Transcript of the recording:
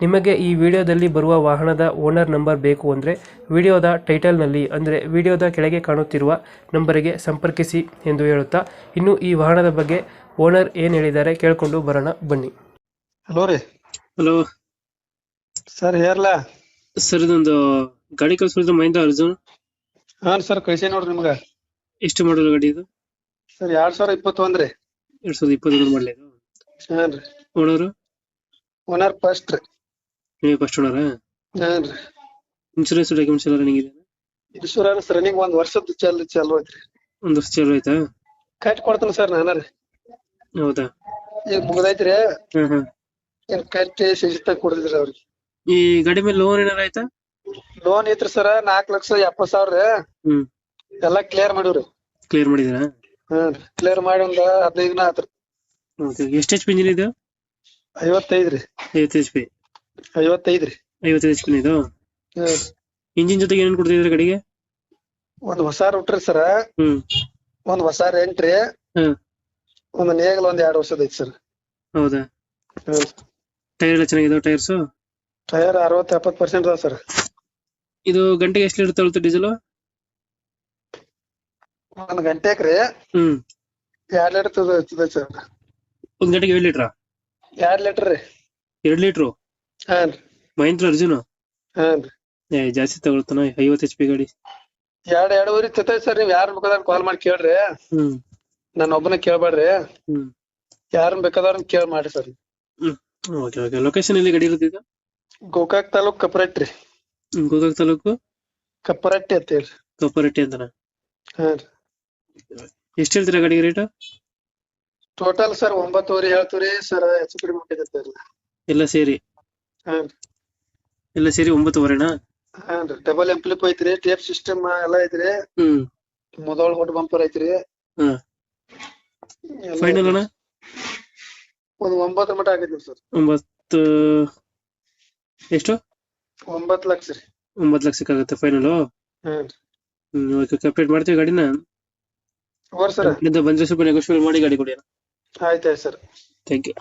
ನಿಮಗೆ ಈ ವಿಡಿಯೋದಲ್ಲಿ ಬರುವ ವಾಹನದ ಓನರ್ ನಂಬರ್ ಬೇಕು ಅಂದರೆ ವಿಡಿಯೋದ ಟೈಟಲ್ನಲ್ಲಿ ಅಂದರೆ ವಿಡಿಯೋದ ಕೆಳಗೆ ಕಾಣುತ್ತಿರುವ ನಂಬರಿಗೆ ಸಂಪರ್ಕಿಸಿ ಎಂದು ಹೇಳುತ್ತಾ ಇನ್ನು ಈ ವಾಹನದ ಬಗ್ಗೆ ಓನರ್ ಏನು ಹೇಳಿದ್ದಾರೆ ಕೇಳಿಕೊಂಡು ಬರೋಣ ಬನ್ನಿ. ಹಲೋ ರೀ. ಹಲೋ. ಸರ್ ಹೇರ್ಲ ಸರ್ ಇದೊಂದು ಗಾಡಿ ಕಳಿಸ್ಬಿಡಿದ್ರೆ ಮಹಿಂದ ಅರ್ಜುನ್ ಹಾಂ ಸರ್ ಕಳಿಸಿ ನೋಡ್ರಿ ನಿಮ್ಗೆ. ಎಷ್ಟು ಮಾಡಲು ಗಾಡಿ ಇದು? ಸರ್ ಎರಡ್ ಸಾವಿರ ಇಪ್ಪತ್ತೊಂದು ರೀ. ಎರಡ್ ಸಾವಿರದ ಇಪ್ಪತ್ತೊಂದು ಮಾಡಲಿ ಹಾಂ ರೀ. ಓನರು? ಓನರ್ ಫಸ್ಟ್ ರೀ. ನೀವೇ ಫಸ್ಟ್ ಓನರ ಇನ್ಶೂರೆನ್ಸ್ ಡಾಕ್ಯುಮೆಂಟ್ಸ್ ಎಲ್ಲ ರನ್ನಿಂಗ್ ಇದೆ ಇನ್ಶೂರೆನ್ಸ್ ರನ್ನಿಂಗ್ ಒಂದ್ ವರ್ಷದ ಚಾಲ್ ಚಾಲು ಐತ್ರಿ. ಒಂದು ವರ್ಷ ಚಾಲು ಆಯ್ತಾ? ಕಟ್ ಕೊಡ್ತೇನೆ ಸರ್ ನಾನು ರೀ. ಹೌದಾ? ಈಗ ಮುಗ್ದೈತ್ರಿ. ಹ್ಮ್ ಹ್ಮ್. ಏನ್ ಕಟ್ಟಿ ಸಿಸ್ತಾಗ ಕೊಡಿದ್ರಿ ಅವ್ರಿಗೆ. ಈ ಗಾಡಿ ಮೇಲೆ ಲೋನ್ ಏನಾರ ಆಯ್ತಾ? ಲೋನ್ ಐತ್ರಿ ಸರ್ ನಾಲ್ಕ್ ಲಕ್ಷ ಎಪ್ಪತ್ ಸಾವಿರ. ರೀ ಹ್ಮ್. ಎಲ್ಲಾ ಕ್ಲಿಯರ್ ಮಾಡಿವ್ರಿ. ಕ್ಲಿಯರ್ ಮಾಡಿದ್ರ? ಹಾ ಕ್ಲಿಯರ್ ಮಾಡಿ ಒಂದ್ ಹದಿನೈದು ದಿನ ಆತ್ರಿ. ಓಕೆ ಎಷ್ಟು ಎಚ್ ಪಿ ಇಂಜಿನ್ ಇದು? ಐವತ್ತೈದ್ ರೀ. ಐವತ್ತು ಎಚ್ ಪಿ ಐವತ್ತೈದ್ ರೀ ಐವತ್ತೈದು ಎಚ್ ಪಿ ಇದು ಇಂಜಿನ್ ಜೊತೆಗೆ ಏನೇನು ಕೊಡ್ತಿದ್ರಿ ಗಡಿಗೆ ಒಂದ್ ಹೊಸ ರೂಟ್ರಿ ಸರ್. ಹ್ಮ್. ಒಂದ್ ಹೊಸ ರೆಂಟ್ ರೀ. ಹ್ಮ್ ಒಂದ್ ನೇಗಲ್ ಒಂದ್ ಎರಡ್ ವರ್ಷದ ಐತಿ ಸರ್. ಹೌದಾ? ಟೈರ್ ಎಲ್ಲ ಚೆನ್ನಾಗಿದೆ ಟೈರ್ಸ್ ಟೈರ್ ಅರವತ್ ಎಪ್ಪತ್ ಪರ್ಸೆಂಟ್ ಅದಾವ ಸರ್. ಇದು ಗಂಟೆಗೆ ಎಷ್ಟು ಲೀಟರ್ ತಗೊಳುತ್ತೆ ಡೀಸೆಲ್ ಒಂದ್ ಗಂಟೆಕ್ ರೀ. ಹ್ಮ್. ಎರಡ್ ಲೀಟರ್ ತಗೋ ಸರ್. ಒಂದ್ ಗಂಟೆಗೆ ಏಳು ಲೀಟ್ರಾ ಎರಡ್ ಲೀಟರ್ ರೀ. ಎರಡ್ ಲೀಟ್ರು ಮಹೇಂದ್ರ ಅರ್ಜುನ್? ಏ ಜಾಸ್ತಿ ತಗೊಳ್ತಾನ ಐವತ್ತು ಎಚ್ ಪಿ ಗಾಡಿ? ಎರಡ್ ಎರಡೂವರೆ ತತೈತಿ ಸರ್ ನೀವ್ ಯಾರ್ ಬೇಕಾದ್ರೆ ಕಾಲ್ ಮಾಡಿ ಕೇಳ್ರಿ. ಹ್ಮ್. ನಾನು ಒಬ್ಬನ ಕೇಳ್ಬೇಡ್ರಿ. ಹ್ಮ್. ಯಾರನ್ ಬೇಕಾದವ್ರನ್ನ ಕೇಳ್ ಮಾಡಿ ಸರ್. Okay okay. ಲೊಕೇಶನ್ ಎಲ್ಲಿ ಗಾಡಿ ಇರುತ್ತೆ ಗೋಕಾಕ್ ತಾಲೂಕ್ ಕಪ್ಪರಟ್ಟಿ ರೀ. ಹ್ಮ್, ಗೋಕಾಕ್ ತಾಲೂಕು? ಕಪ್ಪರಟ್ಟಿ ಅಂತ ಹೇಳಿ. ಕಪ್ಪರಟ್ಟಿ ಅಂತನ? ಹಾನ್ ಎಷ್ಟು ಹೇಳ್ತೀರಾ ಗಾಡಿಗೆ ರೇಟ್ ಟೋಟಲ್ ಸರ್ ಒಂಬತ್ತುವರೆ ಹೇಳ್ತೀವ್ರಿ. ಸರ್ ಹೆಚ್ಚು ಕಡಿಮೆ ಮಾಡಿದತ್ತೆ ಎಲ್ಲ ಸೇರಿ? ಎಲ್ಲ ಸೇರಿ ಒಂಬತ್ತುವರೆನಾ? ಹಾನ್ ರೀ. ಡಬಲ್ ಎಂಪ್ಲಿಪ್ ಐತ್ರಿ ಟೇಪ್ ಸಿಸ್ಟಮ್ ಎಲ್ಲಾ ಐತ್ರಿ. ಹ್ಮ್. ಮೊದಲ ಹೊಡ್ ಬಂಪರ್ ಐತ್ರಿ. ಹ್ಮ್ ಫೈನಲ್ ಅಣ್ಣ? ಒಂದ್ ಒಂಬತ್ತರ ಮಟ ಆಗೈತಿ ಸರ್. ಒಂಬತ್ತು ಎಷ್ಟು? ಒಂಬತ್ತು ಲಕ್ಷ ರೀ. ಒಂಬತ್ತು ಲಕ್ಷಕ್ಕೆ ಆಗುತ್ತೆ ಫೈನಲ್ ಹ್ಮ್ ಓಕೆ ಕಂಪ್ಲೀಟ್ ಮಾಡ್ತೀವಿ ಗಾಡಿನ? ಓರ್ ಸರ್. ಬಂದ್ರೆ ಸ್ವಲ್ಪ ನೆಗೋಷಿಯೇಟ್ ಮಾಡಿ ಗಾಡಿ ಕೊಡಿ ಆಯ್ತಾಯ್ತು ಸರ್. Thank you